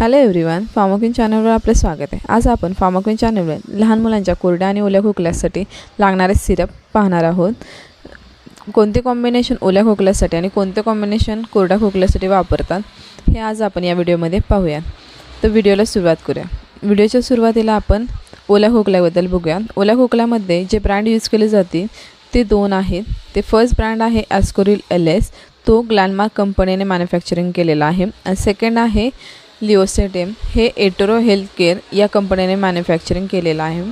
Hello everyone फार्मोकिन चॅनलवर आपले स्वागत आहे. आज आपण फार्मोकिन चॅनलवर लहान मुलांच्या कोरड्या आणि ओल्या खोकल्यासाठी लागणारे सिरप पाहणार आहोत. कोणते कॉम्बिनेशन ओल्या खोकल्यासाठी आणि कोणते कॉम्बिनेशन कोरड्या खोकल्यासाठी वापरतात हे आज आपण या व्हिडिओमध्ये पाहूया तर व्हिडिओला सुरुवात करूया. व्हिडिओच्या सुरुवातीला आपण ओल्या खोकल्याबद्दल बघूया. ओल्या खोकल्यामध्ये जे ब्रँड यूज केले जाते ते दोन आहेत. ते फर्स्ट ब्रँड आहे ॲस्कोरिल एल एस तो ग्लॅनमार्क कंपनीने मॅन्युफॅक्चरिंग केलेला आहे. आणि सेकंड आहे लिओसेटेम हे एटोरो हेल्थकेअर या कंपनीने मॅन्युफॅक्चरिंग केलेलं आहे.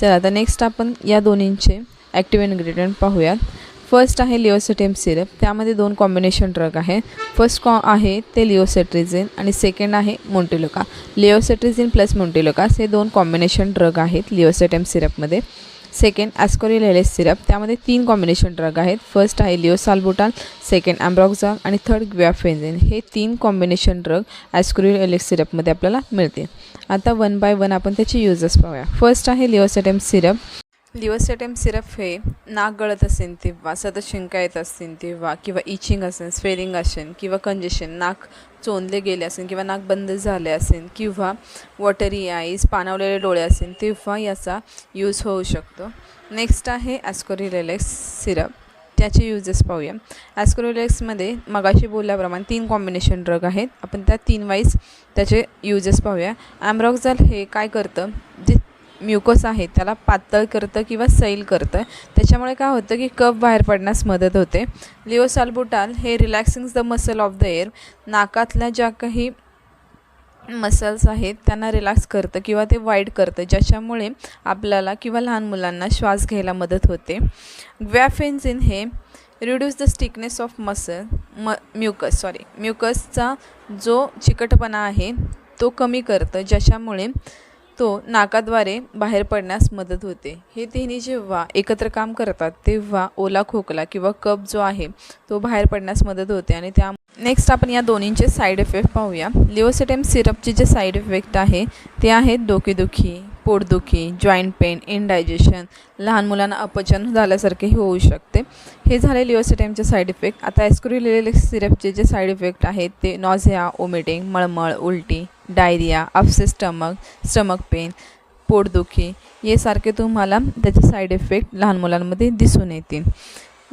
तर आता नेक्स्ट आपण या दोन्हींचे ॲक्टिव्ह इन्ग्रेडियंट पाहूयात. फर्स्ट आहे लिओसेटेम सिरप त्यामध्ये दोन कॉम्बिनेशन ड्रग आहे. फर्स्ट कॉ आहे ते लिओसेट्रिझिन आणि सेकंड आहे मोंटिलोका. लिओसेट्रिझिन प्लस मोंटिलोकास हे दोन कॉम्बिनेशन ड्रग आहेत लिओसेटेम सिरपमध्ये सेकंड ॲस्कोरिल एल सिरप त्यामध्ये तीन कॉम्बिनेशन ड्रग आहेत. फर्स्ट आहे लिओसाल्बुटाल सेकंड ॲम्ब्रॉक्झॉल आणि थर्ड ग्वॅफेन्झिन हे तीन कॉम्बिनेशन ड्रग ॲस्कोरिल एल सिरपमध्ये आपल्याला मिळते आता वन बाय वन आपण त्याचे युजेस पाहूया. फर्स्ट आहे लिओसेटेम सिरप लिओसेटेम सिरप हे नाक गळत असेल तेव्हा सतत शिंका येत असतील तेव्हा किंवा इचिंग असेल स्वेलिंग असेल किंवा कंजेशन नाक चोंदले गेले असेल किंवा नाक बंद झाले असेल किंवा वॉटरी आईज पाणावलेले डोळे असेल तेव्हा याचा यूज होऊ शकतो. नेक्स्ट आहे ॲस्कोरिलेलेक्स सिरप त्याचे युजेस पाहूया. ॲस्कोरिलेक्समध्ये मगाशी बोलल्याप्रमाणे तीन कॉम्बिनेशन ड्रग आहेत. आपण त्या तीन वाईज त्याचे युजेस पाहूया. ॲम्ब्रॉक्झाल हे काय करतं? जे म्युकोस आहे त्याला पातळ करतं किंवा सैल करतं. त्याच्यामुळे काय होतं की कफ बाहेर पडण्यास मदत होते. लिओसाल्बुटाल हे relaxing the muscle of the air नाकातल्या ज्या काही मसल्स आहेत त्यांना रिलॅक्स करतं किंवा ते वाईड करतं ज्याच्यामुळे आपल्याला किंवा लहान मुलांना श्वास घ्यायला मदत होते. ग्वॅफेन्झिन हे reduce the stickiness of muscle म म्युकस सॉरी म्युकसचा जो चिकटपणा आहे तो कमी करतं ज्याच्यामुळे तो नाकाद्वारे बाहेर पडण्यास मदत होते. हे तिन्ही जेव्हा एकत्र काम करतात तेव्हा ओला खोकला किंवा कप जो आहे तो बाहेर पडण्यास मदत होते. आणि त्या नेक्स्ट आपण या दोन्हींचे साईड इफेक्ट पाहूया. लिओसेटेम सिरपचे जे साईड इफेक्ट आहे ते आहेत डोकेदुखी. पोटदुखी जॉईंट पेन इनडायजेशन लहान मुलांना अपचन झाल्यासारखेही होऊ शकते. हे झाले लिओसेटेमचे साईड इफेक्ट आता ॲस्क्रोलिलेले सिरपचे जे साईड इफेक्ट आहेत ते नॉझिया ओमिटिंग मळमळ उलटी diarrhoea upset stomach stomach pain पोटदुखी यासारखे तुम्हाला त्याचे साईड इफेक्ट लहान मुलांमध्ये दिसून येतील.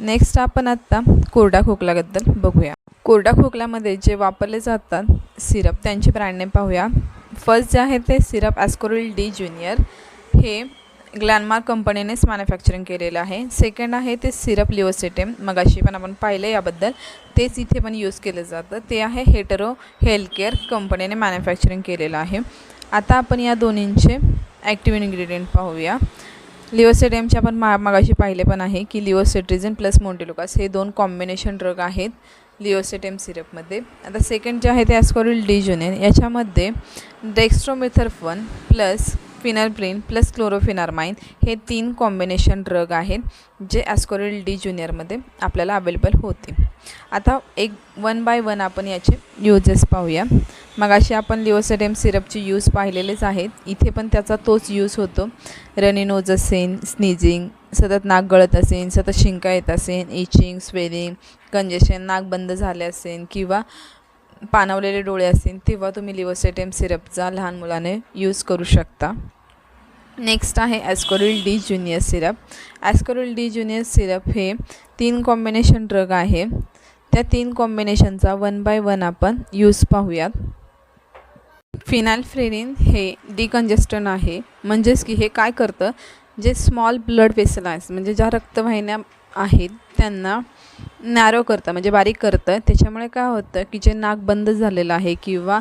नेक्स्ट आपण आत्ता कोरडा खोकल्याबद्दल बघूया. कोरडा खोकल्यामध्ये जे वापरले जातात सिरप त्यांचे ब्रँड नेम पाहूया. फर्स्ट जे आहे ते सिरप ॲस्कोरिल डी ज्युनियर. हे ग्लॅनमार्क कंपनीनेच मॅन्युफॅक्चरिंग केलेलं आहे. सेकंड आहे ते सिरप लिओसेटेम. मगाशी पण आपण पाहिलं याबद्दल. तेच इथे पण यूज केलं जातं. ते आहे हेटरो हेल्थकेअर कंपनीने मॅन्युफॅक्चरिंग केलेलं आहे. आता आपण या दोन्हींचे ॲक्टिव्ह इन्ग्रेडियंट पाहूया. लिओसेटेमचे आपण मा मगाशी पाहिले पण आहे की लिओसेट्रिझन प्लस मोंटेलुकास हे दोन कॉम्बिनेशन ड्रग आहेत. लिओसेटेम सिरपमध्ये आता सेकंड जे आहे ते ॲस्कोरिल डी ज्युनियर याच्यामध्ये डेक्स्ट्रोमिथर्फन प्लस फिनरप्रिन प्लस क्लोरोफिनारमाइन हे तीन कॉम्बिनेशन ड्रग आहेत जे ॲस्कोरिल डी ज्युनियरमध्ये आपल्याला अवेलेबल होते. आता एक वन बाय वन आपण याचे यूजेस पाहूया. मगाशी आपण लिओसेडेम सिरपचे यूज पाहिलेलेच आहेत. इथे पण त्याचा तोच यूज होतो. रनिनोजसेन नोज सतत नाक गळत असेल सतत शिंका येत असेल इचिंग स्वेलिंग कंजेशन नाक बंद झाले असेल किंवा पाणवलेले डोळे असतील तेव्हा तुम्ही लिओसेटेम सिरपचा लहान मुलाने यूज करू शकता. नेक्स्ट आहे Ascoril D junior syrup Ascoril D junior syrup हे तीन कॉम्बिनेशन ड्रग आहे. त्या तीन कॉम्बिनेशनचा वन बाय वन आपण यूज पाहूयात. फिनाल्फ्रेरिन हे डिकंजेस्टन आहे. म्हणजेच की हे काय करतं? जे स्मॉल ब्लड वेसल आहे म्हणजे ज्या रक्तवाहिन्या आहेत त्यांना नॅरो करतं म्हणजे बारीक करतं त्याच्यामुळे काय होतं की जे नाक बंद झालेलं आहे किंवा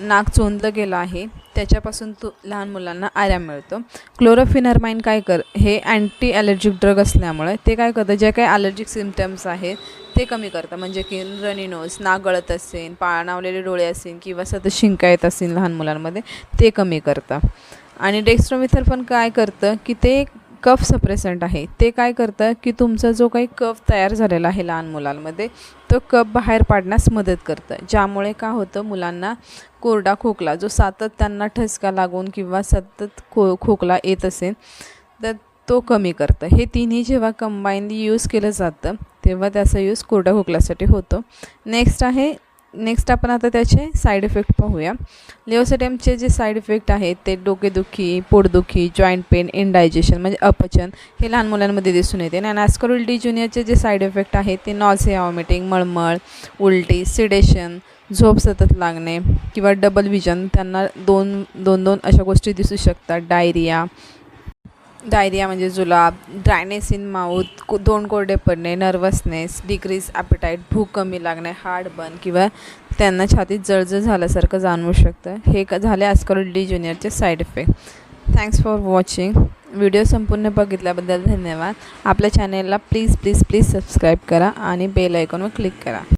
नाक चोंदलं गेलं आहे त्याच्यापासून तो लहान मुलांना आराम मिळतो. क्लोरोफिनरमाइन काय कर हे अँटी ॲलर्जिक ड्रग असल्यामुळे ते काय करतं जे काही ॲलर्जिक सिमटम्स आहेत ते कमी करतं म्हणजे की रनी नोज नाक गळत असेल पाणावलेले डोळे असेल किंवा सतत शिंका येत असेल लहान मुलांमध्ये ते कमी करतं आणि डेक्स्ट्रोमिथर पण काय करतं की ते कफ सप्रेसंट आहे. ते काय करतं की तुमचा जो काही कफ तयार झालेला आहे लहान मुलांमध्ये तो कफ बाहेर पाडण्यास मदत करतं. ज्यामुळे काय होतं मुलांना कोरडा खोकला जो सतत त्यांना ठसका लागून किंवा सतत खो खोकला येत असेल तर तो कमी करतं. हे तिन्ही जेव्हा कंबाईनली यूज केलं जातं तेव्हा त्याचा यूज कोरडा खोकल्यासाठी होतो. नेक्स्ट आहे नेक्स्ट आपण आता त्याचे साईड इफेक्ट पाहूया. लिओसेटेमचे जे साईड इफेक्ट आहेत ते डोकेदुखी पोटदुखी जॉईंट पेन इनडायजेशन म्हणजे अपचन हे लहान मुलांमध्ये दिसून येते. आणि ॲस्करोल डी ज्युनियरचे जे साईड इफेक्ट आहेत ते नॉझिया वॉमिटिंग मळमळ उलटी सिडेशन झोप सतत लागणे किंवा डबल विजन त्यांना दोन दोन दोन अशा गोष्टी दिसू शकतात. डायरिया डायरिया म्हणजे जुलाब ड्रायनेस इन माउथ को दोन कोरडे पडणे नर्वसनेस डिक्रीज ॲपिटाईट भूक कमी लागणे हार्ड बर्न किंवा त्यांना छातीत जळजळ झाल्यासारखं जाणवू शकतं. हे क झाले आजकाल D ज्युनियरचे side effect. Thanks for watching video संपूर्ण बघितल्याबद्दल धन्यवाद. आपल्या चॅनेलला प्लीज प्लीज प्लीज सबस्क्राईब करा आणि बेल आयकॉनवर क्लिक करा.